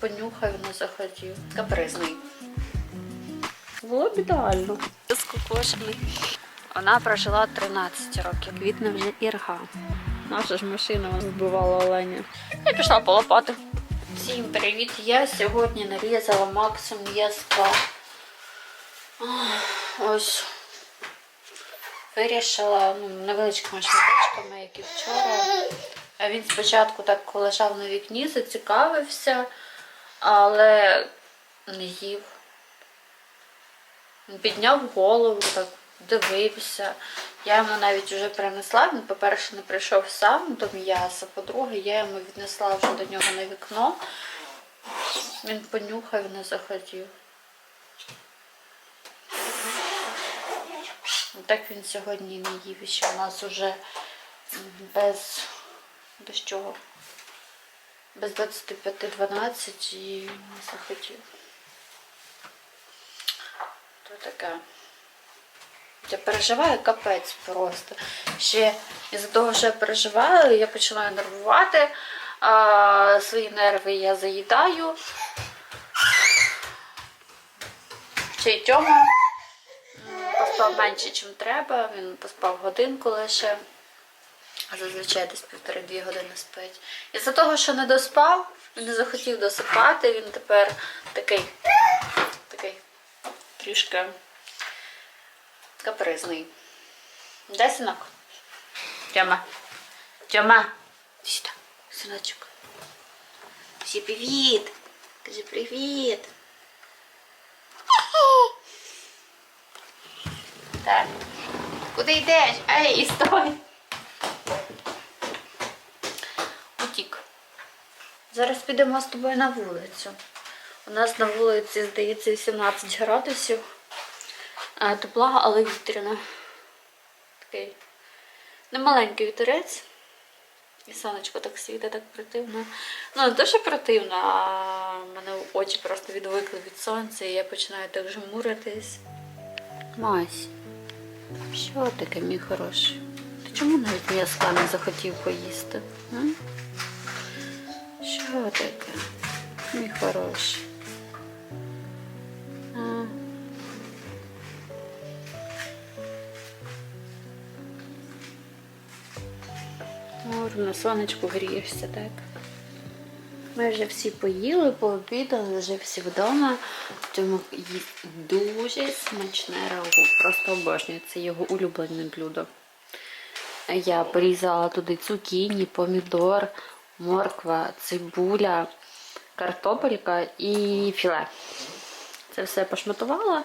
Понюхав, не захотів. Капризний. Було б ідеально. Скукошений. Вона прожила 13 років. Квітне вже ірга. Наша ж машина вбивала оленя. Я пішла по лопати. Всім привіт! Я сьогодні нарізала максимум м'яска. Ось вирішила ну, невеличкими шматочками, як і вчора. А Він спочатку так лежав на вікні, зацікавився, але не їв. Підняв голову, так дивився. Я йому навіть вже принесла. Він, по-перше, не прийшов сам до м'яса. По-друге, я йому віднесла вже до нього на вікно. Він понюхав не захотів. Так він сьогодні не їв. І ще у нас уже без, без чого? Без 25-12 і не захотів. То таке. Я переживаю капець просто. Ще із-за того, що я переживаю, я починаю нервувати. А, свої нерви я заїдаю. Ще й Тьома поспав менше, ніж треба. Він поспав годинку лише. А зазвичай десь півтори-дві години спить. Із-за того, що не доспав, не захотів досипати, він тепер такий, такий трішки капризний. Де синок? Тьома. Тьома. Сюди, синочок. Всі привіт. Кажи привіт. Так. Куди йдеш? Ей, стой. Зараз підемо з тобою на вулицю. У нас на вулиці, здається, 18 градусів. Тепла, але вітряна. Такий немаленький вітерець. І сонечко так світить, так противно. Ну, не те, противно, а мене очі просто відвикли від сонця, і я починаю так жмуритись. Мась, що таке, мій хороший? Ти чому навіть м'яска не захотів поїсти? м? Що? Мій хороший. На сонечку грієшся, так? Ми вже всі поїли, пообідали, вже всі вдома. Тому їсть дуже смачне рагу. Просто обожнюю. Це його улюблене блюдо. Я порізала туди цукіні, помідор, морква, цибуля, картопелька і філе. Це все пошматувала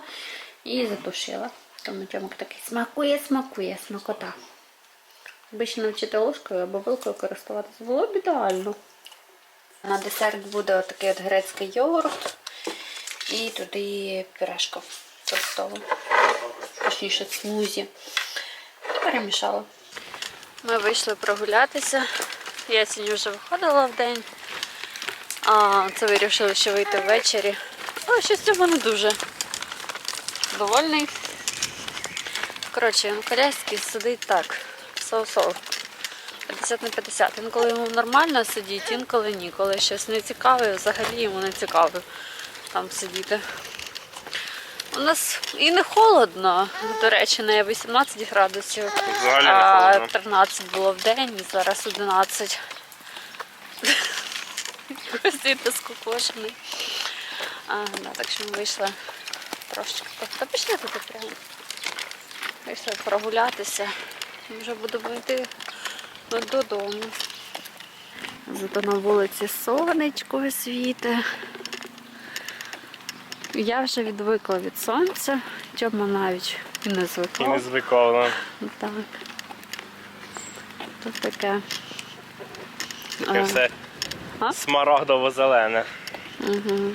і затушила. Тому Тьомик такий смакує, смакує, смакота. Обично навчити ложкою або вилкою користуватися було б ідеально. На десерт буде отакий от грецький йогурт і туди пюрешко тостове. Точніше смузі. І перемішала. Ми вийшли прогулятися. Я сьогодні вже виходила в день. А це вирішили ще вийти ввечері. Але щось цього не дуже довольний. Коротше, Коляський сидить так, соу-соу. 50 на 50. Інколи йому нормально сидіть, інколи ні. Коли щось не цікаве, взагалі йому не цікаво там сидіти. У нас і не холодно, до речі, не 18 градусів, Взагалі не а холодно. 13 було в день, і зараз 11. Костіти скукошений. Да, так що ми вийшли трошечки. Та пішли туди прямо. Вийшли прогулятися. І Вже будемо йти додому. Зато на вулиці сонечко світе. Я вже відвикла від сонця, Тьома навіть і не І звикла. не звикав. Так. Тут таке. Таке А, все смарагдово-зелене. Угу.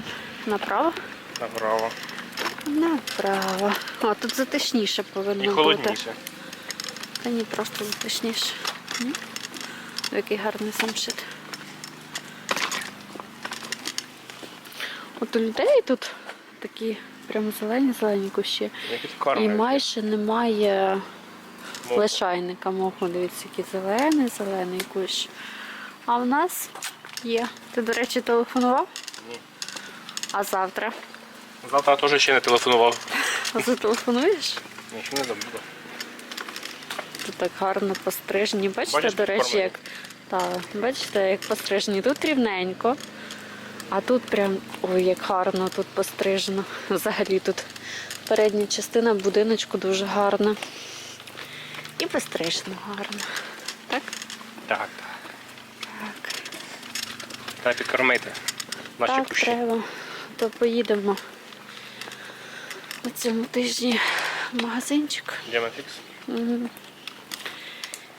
Направо? Направо. Направо. О, тут затишніше повинно І бути. Та ні, просто затишніше. М? Який гарний самшит. От у людей тут такі прям зелені-зелені кущі. Як І майже немає Мох. лишайника моху. Дивіться, який зелений, зелений кущ. А в нас є. Ти, до речі, телефонував? Ні. А завтра? Завтра теж ще не телефонував. А Зателефонуєш? Нічого не забуду. Тут так гарно пострижені. Бачите, Бачиш, до речі, як та, бачите, як пострижені. Тут рівненько, а тут прям ой, як гарно тут пострижено. Взагалі тут передня частина будиночку дуже гарна. І пострижено гарно. Так? Так, так. Так. Треба підкормити. Наші так, кущі. треба. То поїдемо на цьому тижні в магазинчик. Діаметрикс. Мгм.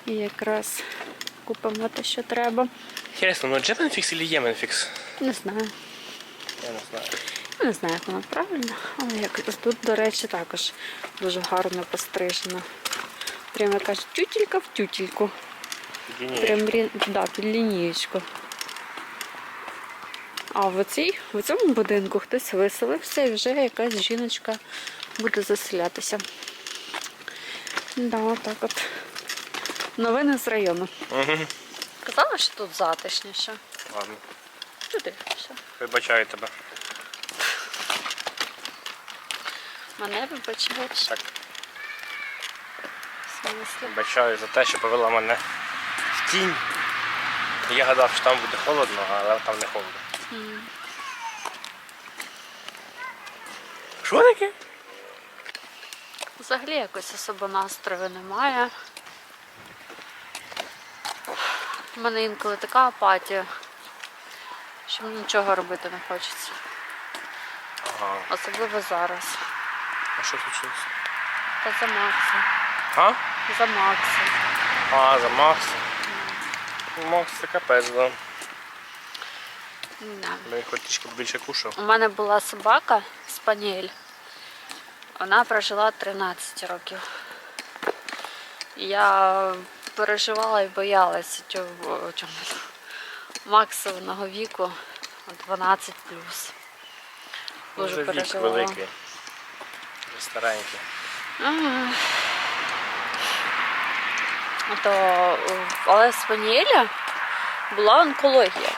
І якраз купимо те, що треба. Інтересно, ну Джеменфікс чи Єменфікс? Не знаю. Я не знаю. Я Не знаю, як воно правильно, але як тут, до речі, також дуже гарно пострижено. Прямо якась тютілька в тютільку. Прям да, під лінієчку. А в, оцій, в цьому будинку хтось виселився і вже якась жіночка буде заселятися. Да, так от. Новини з району. Угу. Казала, що тут затишніше. Ладно. Туди все. Вибачаю тебе. Мене вибачаєш. Так, В смислі? вибачаю за те, що повела мене в тінь. Я гадав, що там буде холодно, але там не холодно. М. Що таке? Взагалі якось особо настрою немає. У мене інколи така апатія, що мені нічого робити не хочеться. Ага. Особливо зараз. А що случилось? Та за Максом. А? За Максом. А, за Макс. Макс це капець, да. Да. Він хоч трішки більше кушав. У мене була собака спаніель. Вона прожила 13 років. Я переживала і боялася цього чому максимумного віку 12 плюс. Дуже Вже вік великий. Вже старенький. Ага. То, але в Спаніеля була онкологія.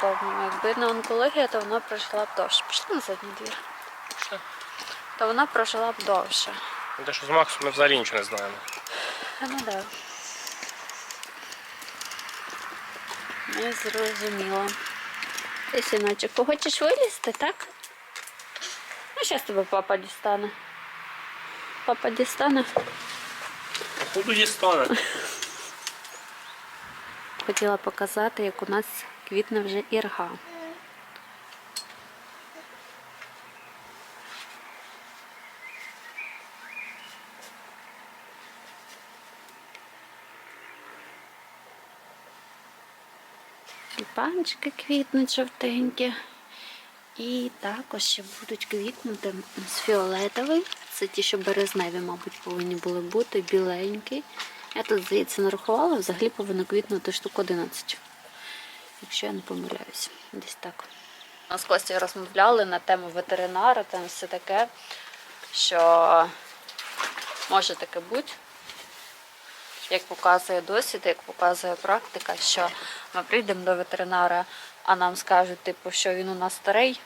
То, якби не онкологія, то вона прожила б довше. Пішли на задній двір. Що? То вона прожила б довше. Ну, Те, що з Максом ми взагалі нічого не знаємо. А, Ну да. Не зрозуміла. Ти, синочок, хочеш вилізти, так? Ну, зараз тебе папа дістане. Папа дістане. Буду дістане? Хотіла показати, як у нас квітне вже ірга. Тюльпанчики квітнуть жовтенькі. І також ще будуть квітнути з фіолетовий. Це ті, що березневі, мабуть, повинні були бути, біленькі. Я тут, здається, нарахувала, взагалі повинно квітнути штук 11. Якщо я не помиляюсь, десь так. Ми з Костю розмовляли на тему ветеринара, там все таке, що може таке бути, як показує досвід, як показує практика, що ми прийдемо до ветеринара, а нам скажуть, типу, що він у нас старий,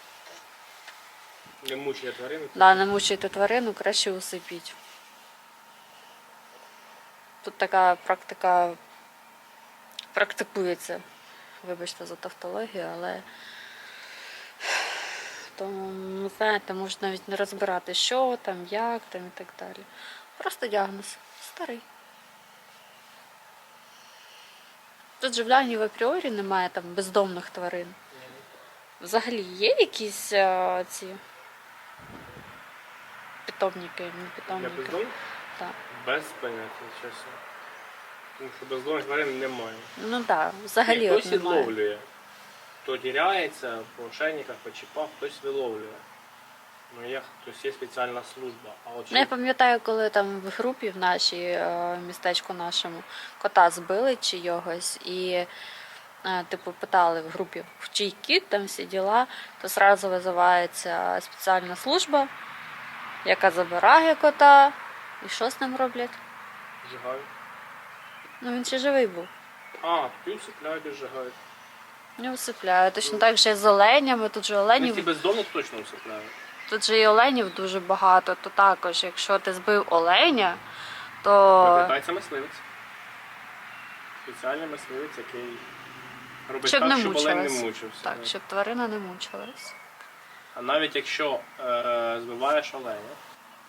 Не мучає тварину. да, не мучайте тварину, краще усипіть. Тут така практика практикується. Вибачте за тавтологію, але тому, ну, знаєте, можна навіть не розбирати, що там, як там і так далі. Просто діагноз старий. Тут же в Ляні в апріорі немає там бездомних тварин. Взагалі є якісь е, ці питомники, не Я питомники. бездомний? Так. Без поняття, чесно. Тому що бездомних тварин немає. Ну так, взагалі от хтось немає. відловлює. Хто тіряється, по ошейниках почіпав, хтось виловлює. Ну як хтось є спеціальна служба. А от Ну, я пам'ятаю, коли там в групі в нашій е, містечку нашому кота збили чийогось і е, типу питали в групі, в чий кіт там всі діла, то зразу визивається спеціальна служба, яка забирає кота. І що з ним роблять? Зжигають. Ну він ще живий був. А, пів цепляють і зжигають. Не усипляю. Точно так же і з оленями. Тут же Ці оленів, бездомних точно усипляють. Тут же і оленів дуже багато. То також, якщо ти збив оленя, то Викликається мисливець. Спеціальний мисливець, який робить Щоб так, не щоб олень не мучився. так, щоб тварина не мучилась. А навіть якщо е, збиваєш оленя,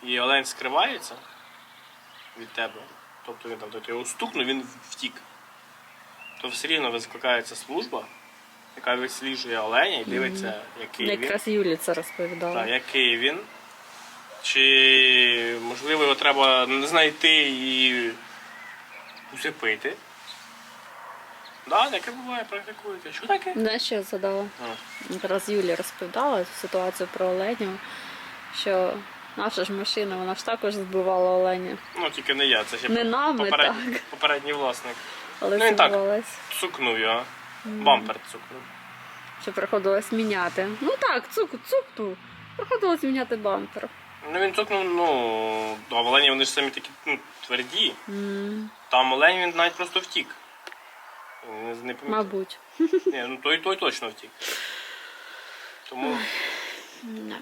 і олень скривається від тебе, тобто він там ти його стукнув, він втік, то все рівно викликається служба, яка висліджує оленя і дивиться, який він. Якраз Юлі це розповідала. Так, який він. Чи можливо його треба знайти і усипити. Так, таке буває, практикуєте. Що таке? Що я задала? А, Якраз Юлі розповідала ситуацію про оленів, що наша ж машина, вона ж також збивала оленя. Ну, тільки не я, це ще Не нами, попередній, так. попередній власник. Але Ну, він так. збивалась. Цукнув його. Бампер цукнув. Що приходилось міняти. Ну так, цук, цукнув. Приходилось міняти бампер. Ну він цукнув, ну, а олені вони ж самі такі ну, тверді. М, Там олень він навіть просто втік. Не, не помітив. Мабуть. Ні, ну той, той точно втік. Тому, Не.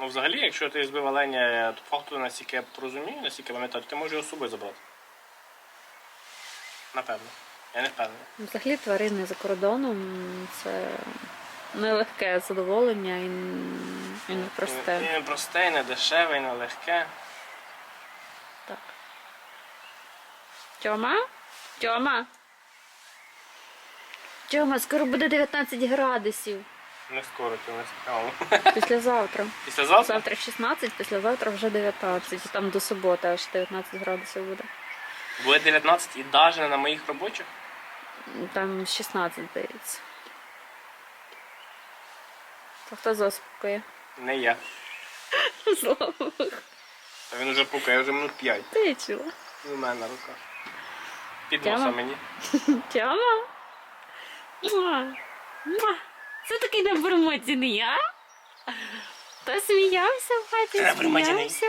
ну взагалі, якщо ти збив оленя, то факту, наскільки я розумію, наскільки я пам'ятаю, ти можеш його з собою забрати. Напевно. Я не впевнений. Взагалі тварини за кордоном це нелегке задоволення і, і І непросте. не просте, і не дешеве, і не легке. Так. Тьома? Тьома? Тьома, скоро буде 19 градусів. Не скоро, не цікаво. Післязавтра. Післязавтра? Завтра 16, післязавтра вже 19. Там до суботи аж 19 градусів буде. Буде 19 і навіть на моїх робочих. Там 16, здається. То хто заспокоює? Не я. Слава. Та він уже пукає вже минут 5. Ти чула? У мене на руках. Під Тяма? носа мені. Муа. Муа. Це такий небурмотіний, а? Та сміявся в хаті, сміявся.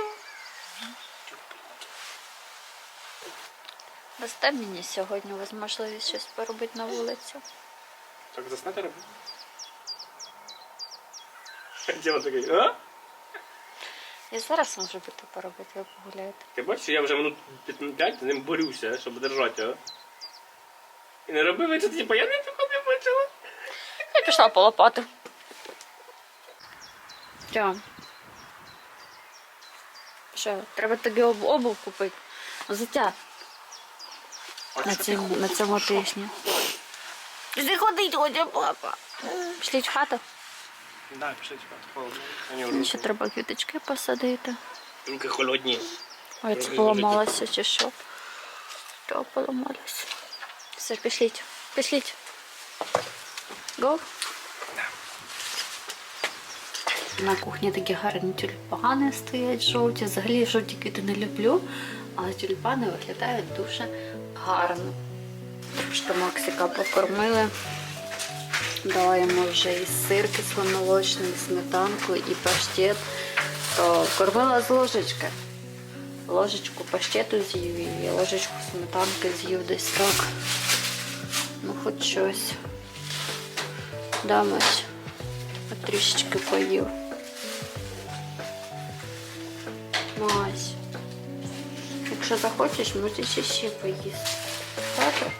Дасте мені сьогодні можливість щось поробити на вулиці. Так заснати робити? Діма такий, а? Я зараз можу бути поробити, ви погуляєте. Ти бачиш, я вже минут 5 з ним борюся, щоб держати його. І не робив це, типу, я не піхов не бачила. Я пішла по лопати. Тьом. Що, треба тобі об- обув купити. Взуття на цьому, на цьому тижні. Ти ходить, хоче папа. Пішліть в хату. Да, пішли холодно. Мені ще треба квіточки посадити. Руки холодні. Ой, це поламалося чи що? Що поламалося? Все, пішліть. Пішліть. Го. На кухні такі гарні тюльпани стоять жовті. Взагалі жовті квіти не люблю, але тюльпани виглядають дуже гарно. Що Максика покормили. Дала вже і сир кисломолочний, і сметанку, і паштет. То кормила з ложечки. Ложечку паштету з'їв і ложечку сметанки з'їв десь так. Ну, хоч щось. Дамось. Трішечки поїв. Мась. Якщо захочеш, можеш ще поїсти. Правда?